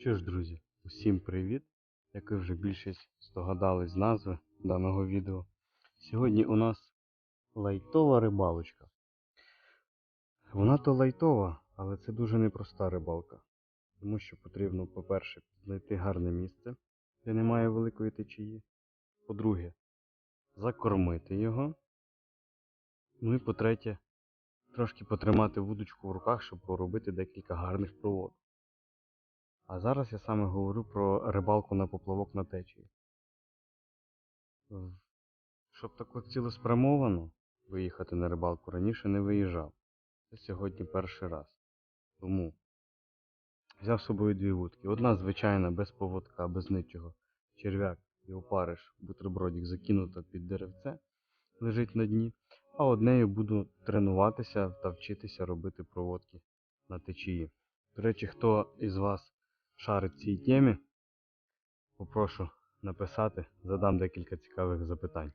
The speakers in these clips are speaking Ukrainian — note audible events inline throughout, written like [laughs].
Що ж, друзі, усім привіт! Як ви вже більшість здогадались з назви даного відео. Сьогодні у нас лайтова рибалочка. Вона то лайтова, але це дуже непроста рибалка. Тому що потрібно, по-перше, знайти гарне місце, де немає великої течії. По-друге, закормити його. Ну і по-третє, трошки потримати вудочку в руках, щоб поробити декілька гарних проводок. А зараз я саме говорю про рибалку на поплавок на течії. Щоб так цілеспрямовано виїхати на рибалку раніше не виїжджав. Це сьогодні перший раз. Тому взяв з собою дві вудки. Одна звичайна, без поводка, без нічого. Черв'як і опариш, бутербродик закинута під деревце, лежить на дні. А однею буду тренуватися та вчитися робити проводки на течії. До речі, хто із вас шарить в цій темі, попрошу написати, задам декілька цікавих запитань.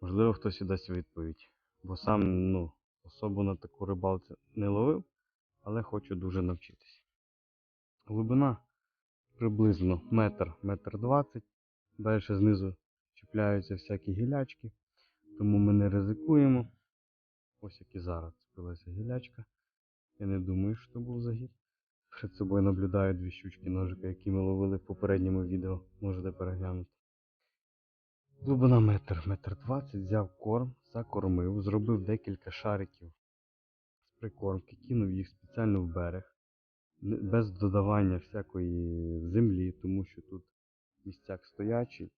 Можливо, хтось і дасть відповідь. Бо сам, ну, особо на таку рибалці не ловив, але хочу дуже навчитися. Глибина приблизно метр, метр двадцять. Далі знизу чіпляються всякі гілячки, тому ми не ризикуємо. Ось як і зараз цепилася гілячка. Я не думаю, що це був загід. Перед собою наблюдаю дві щучки ножика, які ми ловили в попередньому відео. Можете переглянути. Глибина метр, метр двадцять, взяв корм, закормив, зробив декілька шариків з прикормки, кинув їх спеціально в берег, без додавання всякої землі, тому що тут місцяк стоячий.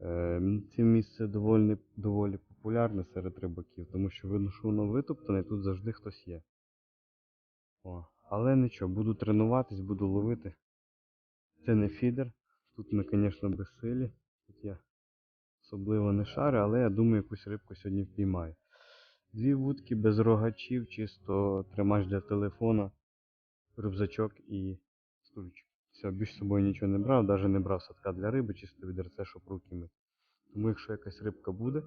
Е, Це місце доволі, доволі популярне серед рибаків, тому що видно, що воно витоптане, тут завжди хтось є. О, але нічого, буду тренуватись, буду ловити. Це не фідер. Тут ми, звісно, безсилі. Тут я особливо не шарю, але я думаю, якусь рибку сьогодні впіймаю. Дві вудки без рогачів, чисто тримач для телефона, рюкзачок і стульчик. Все, більш з собою нічого не брав, навіть не брав садка для риби, чисто відерце, щоб руки мити. Тому якщо якась рибка буде,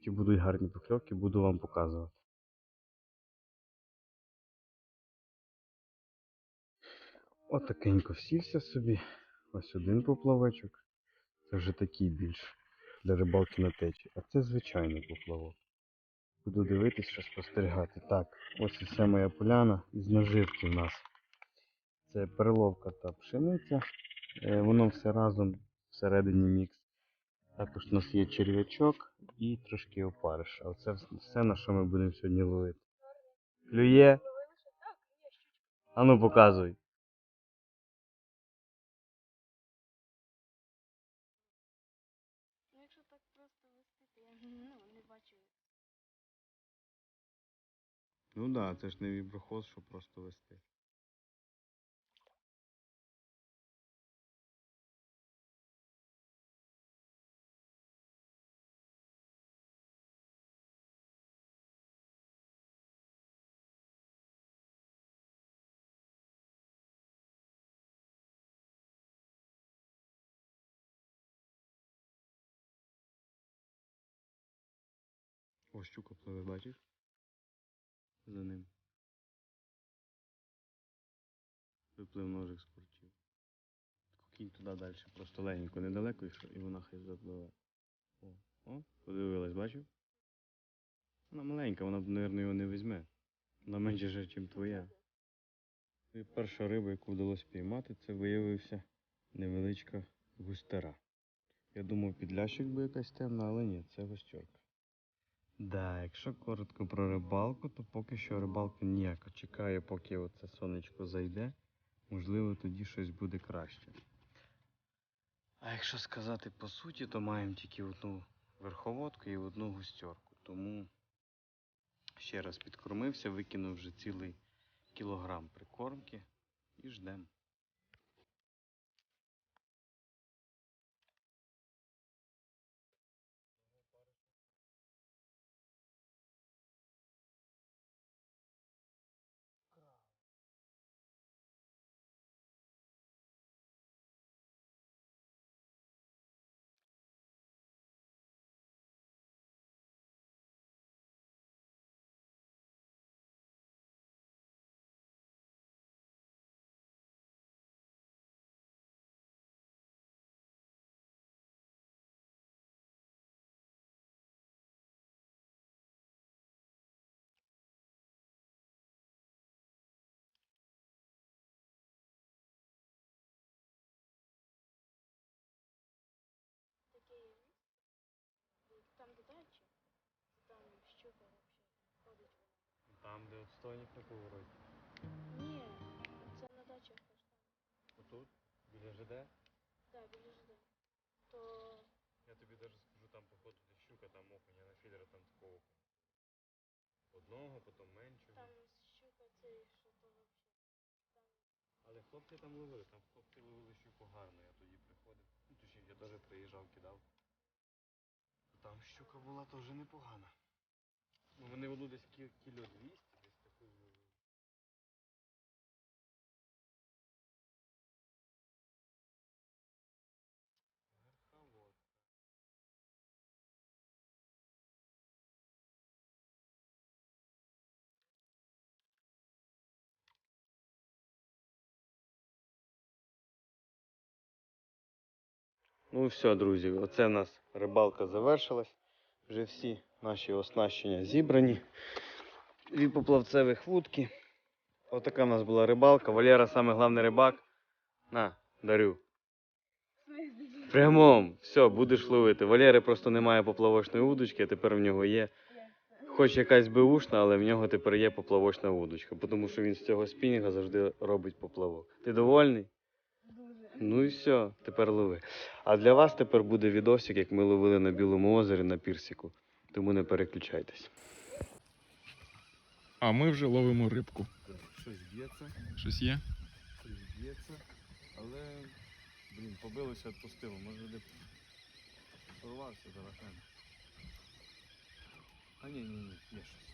чи будуть гарні покльовки, буду вам показувати. Отакенько сівся собі. Ось один поплавочок. Це вже такий більш для рибалки на течі. А це звичайний поплавок. Буду дивитись, що спостерігати. Так, ось і вся моя поляна із наживки в нас. Це перловка та пшениця. Е, Воно все разом всередині мікс. Також у нас є черв'ячок і трошки опариш. А це все, на що ми будемо сьогодні ловити. Клює. А ну показуй. Ну, якщо так просто вести, то я ну, не бачу. Ну да, це ж не віброхоз, щоб просто вести. О, щука пливе, бачиш? За ним. Виплив ножик з курчів. Кінь туди далі, просто легенько, недалеко, і, вона хай запливе. О, о, подивилась, бачив? Вона маленька, вона, мабуть, його не візьме. Вона менше же, ніж твоя. І перша риба, яку вдалося піймати, це виявився невеличка густера. Я думав, підлящик би якась темна, але ні, це густерка. Да, якщо коротко про рибалку, то поки що рибалка ніяка. Чекаю, поки оце сонечко зайде. Можливо, тоді щось буде краще. А якщо сказати по суті, то маємо тільки одну верховодку і одну густерку. Тому ще раз підкормився, викинув вже цілий кілограм прикормки і ждемо. Стойник на повороті. Ні, це на дачах аж там. Отут, біля ЖД. Да, біля ЖД. То Я тобі навіть скажу, там походу де щука, там окуня, на фідера там такого окуня. Одного, потім меншого. там щука цей, що то вообще. Там Але хлопці там ловили, там хлопці ловили щуку гарно, я тоді приходив. Ну, точніше, я теж приїжджав, кидав. Там щука була теж непогана. Ну, вони воно десь кі- кіло 200, Ну все, друзі, оце в нас рибалка завершилась. Вже всі наші оснащення зібрані. Дві поплавцевих вудки. Отака в нас була рибалка. Валера саме головний рибак. На, дарю. Прямом, все, будеш ловити. Валери просто немає поплавочної удочки, а тепер в нього є. Хоч якась беушна, але в нього тепер є поплавочна удочка, тому що він з цього спінінга завжди робить поплавок. Ти довольний? Ну і все, тепер лови. А для вас тепер буде відосик, як ми ловили на Білому озері на пірсіку. Тому не переключайтесь. А ми вже ловимо рибку. Щось б'ється, Щось є? щось б'ється, але, блін, побилося, відпустило. Може де порвався зарахен. А ні, ні, ні, є щось.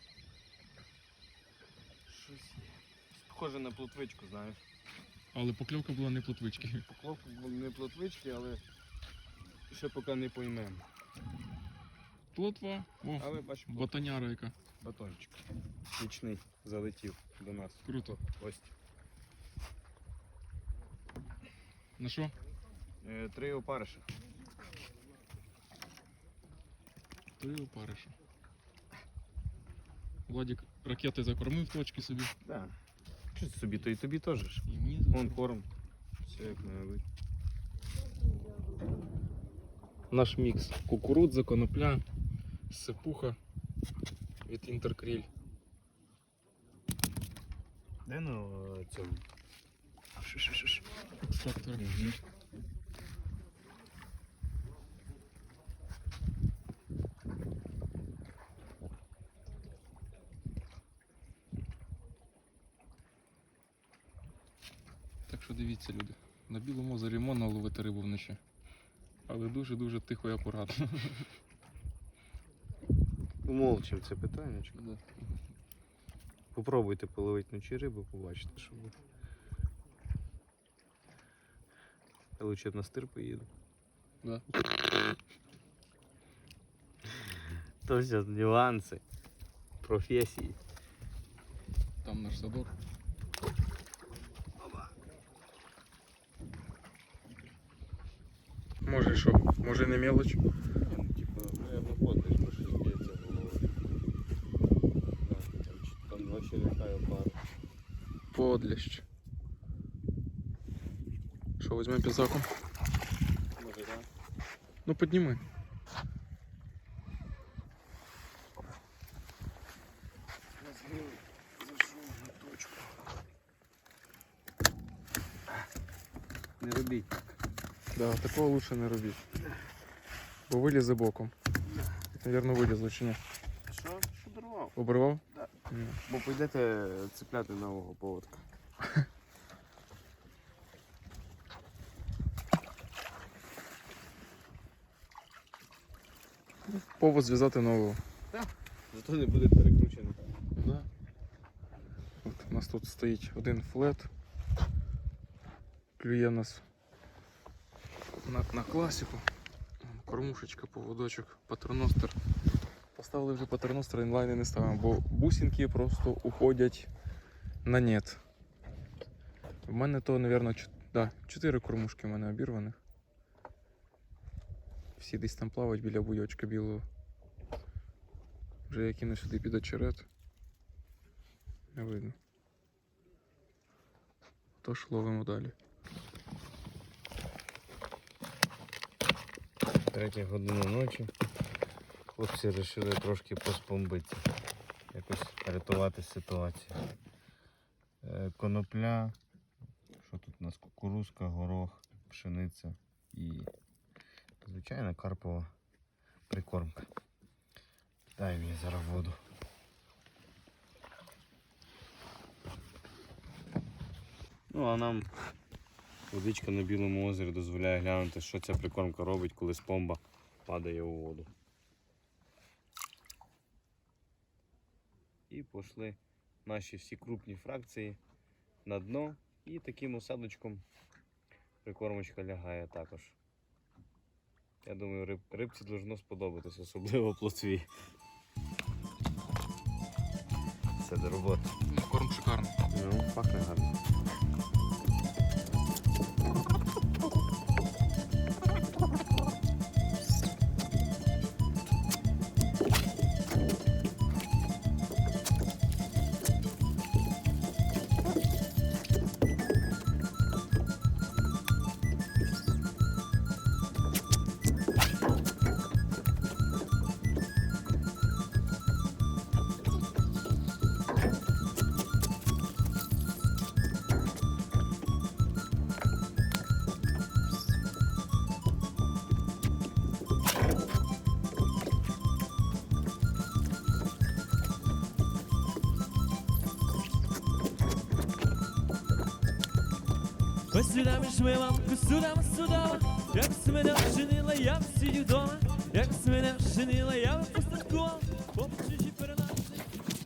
Щось є. Схоже на плотвичку, знаєш. Але покльовка була не плотвички. [laughs] Покловку були не плотвички, але ще поки не поймемо. Плотва. О, Але бачимо, ботаняра яка. батончик. Нічний залетів до нас. Круто. Ось. На що? Е, Три опариша. Три опариша. Владик ракети закормив точки собі. Да. Що собі, то і тобі теж. Вон корм. Все як має бути. наш мікс. Кукурудза, конопля, сипуха від Інтеркріль. Де ну цьому? Екстрактор. Дивіться, люди. На білому озері можна ловити рибу вночі. Але дуже-дуже тихо і акуратно. Умовчим це питання. Да. Попробуйте половити вночі рибу, побачите, що буде. Я лучше б на стир поїду. Да. То все нюанси. Професії. Там наш садок. Може що? Може не мелоч? Ну, типа, ну я виходиш, бо щось б'ється головою. Там два черв'яка і пара. Подліщ. Що, візьмемо пізаку? Може, так? Ну підніми. Не робіть. Да, такого лучше не робіть. Бо вилізе боком. Навірно, вилізло чи ні? Що? Що дорвав? Обривав? Да. Бо пойдете цепляти нового поводка. [laughs] Повод зв'язати нового. Зато не буде перекручений. Да. От у нас тут стоїть один флет. Клює нас на, на класику. Кормушечка, поводочок, патерностер. Поставили вже патерностер, інлайни не ставимо, бо бусинки просто уходять на нет. В мене то, мабуть, да, 4 кормушки в мене обірваних. Всі десь там плавають біля буйочка білого. Вже я кину сюди під очерет. Не видно. Тож ловимо далі. Третя година ночі. Хлопці вирішили трошки поспомбитися. Якось рятувати ситуацію. Е, Конопля, що тут у нас кукурузка, горох, пшениця і звичайна карпова прикормка. Дай мені зараз воду. Ну а нам водичка на білому озері дозволяє глянути, що ця прикормка робить, коли спомба падає у воду. І пішли наші всі крупні фракції на дно і таким осадочком прикормочка лягає також. Я думаю, риб, рибці должно сподобатись, особливо плотві. Все до роботи. Корм шикарний. Ну, пахне гарно. Сюди сюда, сюда, судова, як мене вчинила, я в сіді дома, як мене вчинила, я в пустотку, попчучи